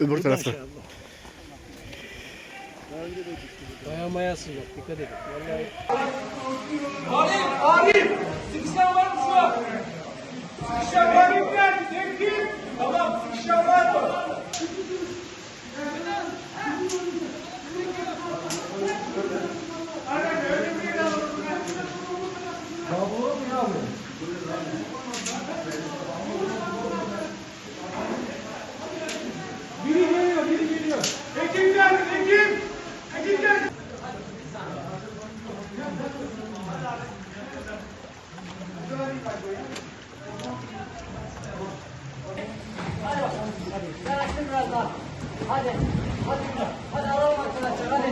Öbür tarafta. Maya mayası yok. Dikkat edin. Vallahi Arif, Arif! Sıkışan var mı şu an? Sıkışan var Hadi. Hadi. Hadi alalım arkadaşlar. Hadi.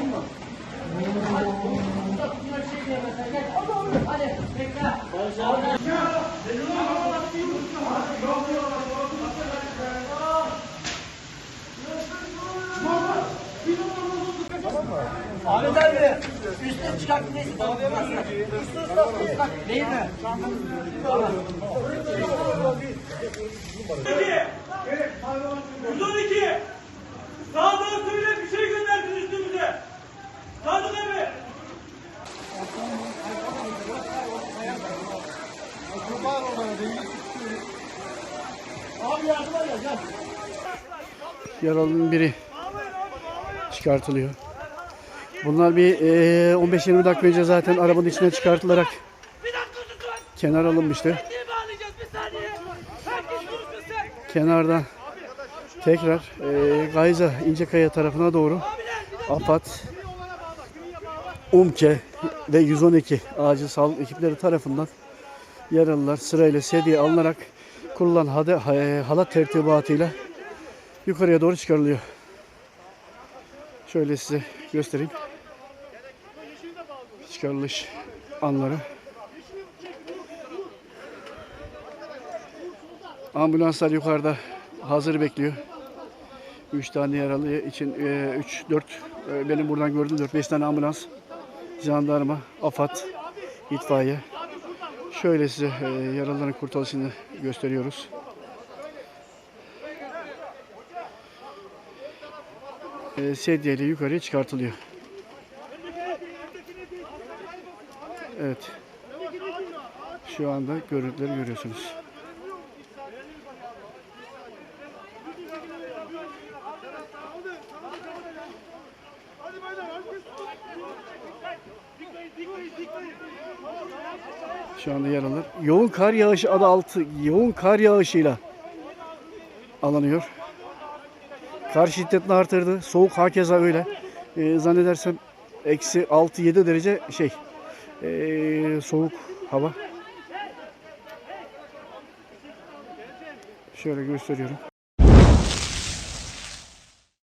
Hadi. Mustafa şuna bir şey diyemezsen. Gel. Hadi oğlum. Hadi. Bekle. Ahmet abi. Üstüne çıkarttın neyse. Tamam. Üstüne ıslattın. Bak. Değil mi? Tamam. 112! Sağa doğru söyle bir şey gönderdin üstümüze. Sadık abi. Yaralının biri çıkartılıyor. Bunlar bir eee, 15-20 dakika önce zaten arabanın içinden çıkartılarak kenar alınmıştı. Kenardan tekrar eee Gayza İncekaya tarafına doğru AFAD, UMKE ve 112 acil sağlık ekipleri tarafından yaralılar sırayla sedye alınarak kurulan e, halat tertibatıyla yukarıya doğru çıkarılıyor. Şöyle size göstereyim. Çıkarılış anları. Ambulanslar yukarıda hazır bekliyor. 3 tane yaralı için 3 4 benim buradan gördüğüm 4 5 tane ambulans, jandarma, AFAD, itfaiye. Şöyle size e, yaralıların kurtuluşunu gösteriyoruz. E, sedyeyle yukarıya çıkartılıyor. Evet. Şu anda görüntüleri görüyorsunuz. Şu anda yaralılar. Yoğun kar yağışı adı altı yoğun kar yağışıyla alınıyor. Kar şiddetini artırdı. Soğuk hakeza öyle. Ee, zannedersem eksi 6-7 derece şey ee, soğuk hava. Şöyle gösteriyorum.